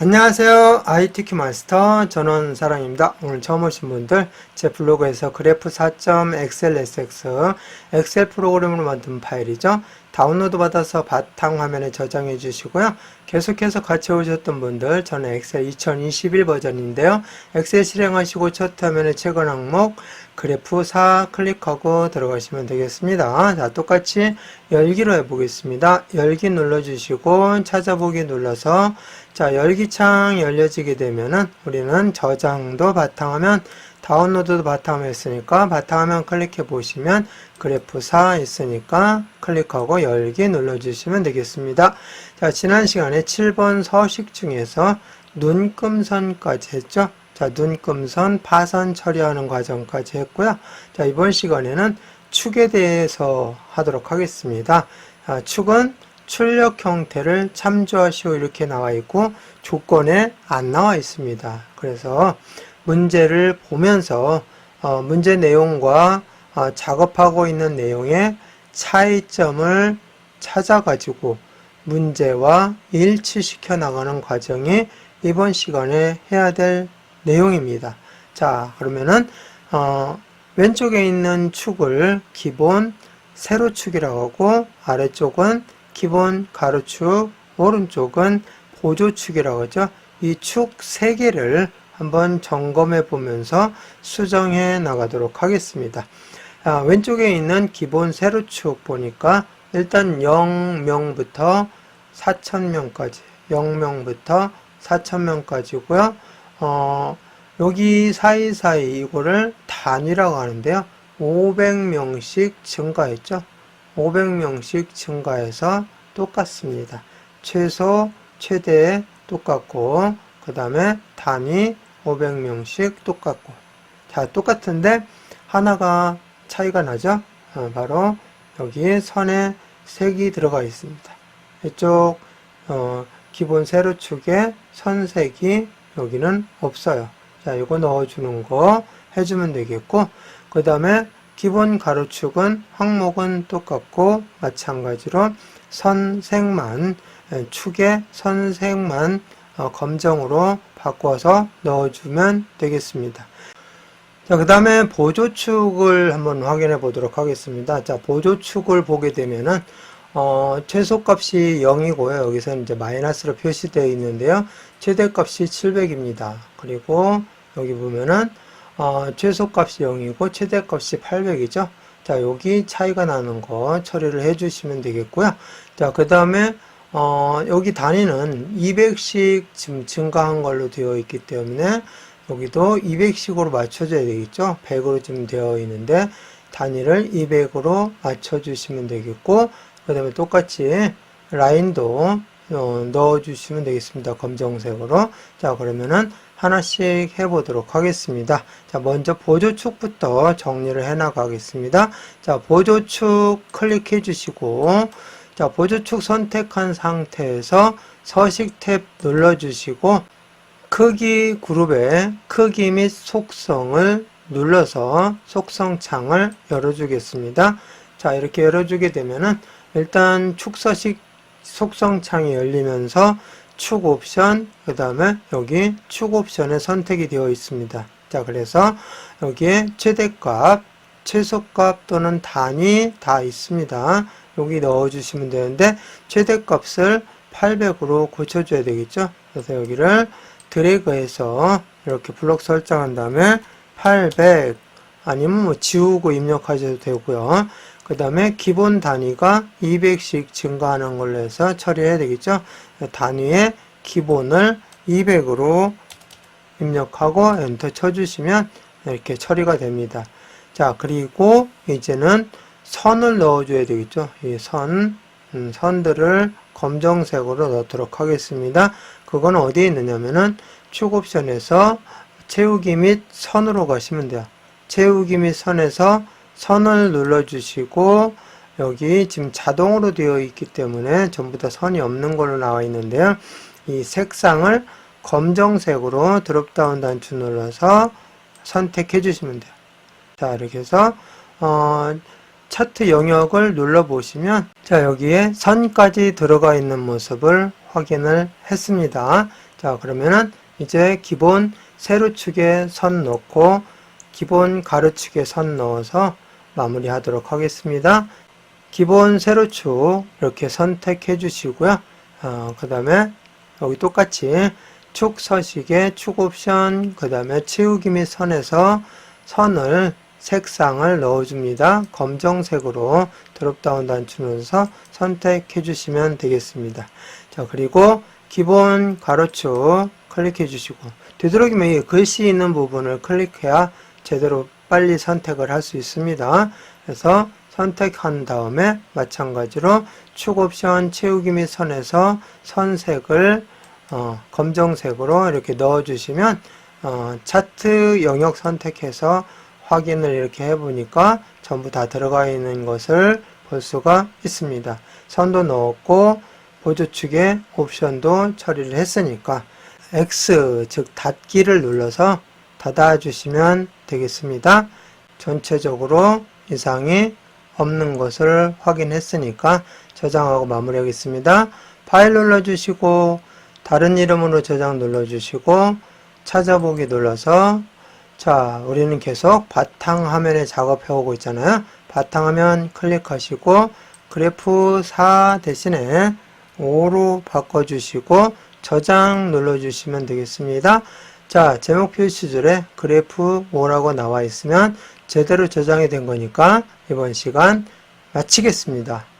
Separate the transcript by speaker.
Speaker 1: 안녕하세요. ITQ 마스터 전원 사랑입니다. 오늘 처음 오신 분들 제 블로그에서 그래프 4.xlsx 엑셀 프로그램으로 만든 파일이죠. 다운로드 받아서 바탕 화면에 저장해 주시고요. 계속해서 같이 오셨던 분들 저는 엑셀 2021 버전인데요. 엑셀 실행하시고 첫 화면에 최근 항목 그래프 4 클릭하고 들어가시면 되겠습니다. 자, 똑같이 열기로 해보겠습니다. 열기 눌러주시고 찾아보기 눌러서 자, 열기창 열려지게 되면은 우리는 저장도 바탕화면, 다운로드도 바탕화면 있으니까 바탕화면 클릭해 보시면 그래프 4 있으니까 클릭하고 열기 눌러주시면 되겠습니다. 자, 지난 시간에 7번 서식 중에서 눈금선까지 했죠. 자, 눈금선 파선 처리하는 과정까지 했고요. 자, 이번 시간에는 축에 대해서 하도록 하겠습니다. 자, 축은 출력 형태를 참조하시오 이렇게 나와 있고 조건에 안 나와 있습니다. 그래서 문제를 보면서 어, 문제 내용과 어, 작업하고 있는 내용의 차이점을 찾아가지고 문제와 일치시켜 나가는 과정이 이번 시간에 해야 될 내용입니다. 자, 그러면은 어, 왼쪽에 있는 축을 기본 세로축이라고 하고 아래쪽은 기본 가로축, 오른쪽은 보조축이라고 하죠. 이 축 세 개를 한번 점검해 보면서 수정해 나가도록 하겠습니다. 아, 왼쪽에 있는 기본 세로축 보니까 일단 0명부터 4천명까지 0명부터 4천명까지고요. 어, 여기 사이사이 이거를 단위라고 하는데요. 500명씩 증가했죠. 500명씩 증가해서 똑같습니다. 최소, 최대 똑같고, 그 다음에 단위 500명씩 똑같고. 자, 똑같은데, 하나가 차이가 나죠? 어, 바로 여기 선에 색이 들어가 있습니다. 이쪽, 어, 기본 세로축에 선색이 여기는 없어요. 자, 이거 넣어주는 거 해주면 되겠고, 그 다음에 기본 가로축은 항목은 똑같고 마찬가지로 선색만 예, 축의 선색만 어, 검정으로 바꿔서 넣어주면 되겠습니다. 자, 그 다음에 보조축을 한번 확인해 보도록 하겠습니다. 자, 보조축을 보게 되면은, 어, 최소값이 0이고요. 여기서 이제 마이너스로 표시되어 있는데요. 최대값이 700입니다. 그리고 여기 보면은, 어, 최소값이 0이고 최대값이 800이죠. 자, 여기 차이가 나는 거 처리를 해 주시면 되겠고요. 자, 그 다음에, 어, 여기 단위는 200씩 지금 증가한 걸로 되어 있기 때문에 여기도 200씩으로 맞춰줘야 되겠죠. 100으로 지금 되어 있는데 단위를 200으로 맞춰주시면 되겠고, 그 다음에 똑같이 라인도 어, 넣어주시면 되겠습니다. 검정색으로. 자, 그러면은 하나씩 해보도록 하겠습니다. 자, 먼저 보조축부터 정리를 해 나가겠습니다. 자, 보조축 클릭해 주시고, 자, 보조축 선택한 상태에서 서식 탭 눌러주시고, 크기 그룹의 크기 및 속성을 눌러서 속성 창을 열어주겠습니다. 자, 이렇게 열어주게 되면은 일단 축서식 속성 창이 열리면서 축 옵션, 그 다음에 여기 축 옵션에 선택이 되어 있습니다. 자, 그래서 여기에 최대값, 최소값 또는 단위 다 있습니다. 여기 넣어주시면 되는데 최대값을 800으로 고쳐줘야 되겠죠. 그래서 여기를 드래그해서 이렇게 블록 설정한 다음에 800 아니면 뭐 지우고 입력하셔도 되고요. 그 다음에 기본 단위가 200씩 증가하는 걸로 해서 처리해야 되겠죠. 단위의 기본을 200으로 입력하고 엔터 쳐주시면 이렇게 처리가 됩니다. 자, 그리고 이제는 선을 넣어줘야 되겠죠. 이 선, 음, 선들을 검정색으로 넣도록 하겠습니다. 그건 어디에 있느냐면은 축 옵션에서 채우기 및 선으로 가시면 돼요. 채우기 및 선에서 선을 눌러주시고 여기 지금 자동으로 되어 있기 때문에 전부 다 선이 없는 걸로 나와 있는데요. 이 색상을 검정색으로 드롭다운 단추 눌러서 선택해 주시면 돼요. 자 이렇게 해서 어, 차트 영역을 눌러 보시면 자 여기에 선까지 들어가 있는 모습을 확인을 했습니다. 자, 그러면은 이제 기본 세로축에 선 넣고 기본 가로축에 선 넣어서 마무리 하도록 하겠습니다. 기본 세로축 이렇게 선택해 주시고요. 어, 그 다음에 여기 똑같이 축 서식에 축 옵션 그 다음에 채우기 및 선에서 선을 색상을 넣어줍니다. 검정색으로 드롭다운 단추 눌러서 선택해 주시면 되겠습니다. 자 그리고 기본 가로축 클릭해 주시고 되도록이면 이 글씨 있는 부분을 클릭해야 제대로 빨리 선택을 할 수 있습니다. 그래서 선택한 다음에 마찬가지로 축 옵션 채우기 및 선에서 선색을 어, 검정색으로 이렇게 넣어주시면 어, 차트 영역 선택해서 확인을 이렇게 해보니까 전부 다 들어가 있는 것을 볼 수가 있습니다. 선도 넣었고 보조축에 옵션도 처리를 했으니까 X 즉 닫기를 눌러서 닫아주시면 되겠습니다. 전체적으로 이상이 없는 것을 확인했으니까 저장하고 마무리하겠습니다. 파일 눌러주시고 다른 이름으로 저장 눌러주시고 찾아보기 눌러서 자 우리는 계속 바탕화면에 작업해 오고 있잖아요. 바탕화면 클릭하시고 그래프 4 대신에 5로 바꿔주시고 저장 눌러주시면 되겠습니다. 자 제목 표시줄에 그래프 5라고 나와 있으면 제대로 저장이 된 거니까 이번 시간 마치겠습니다.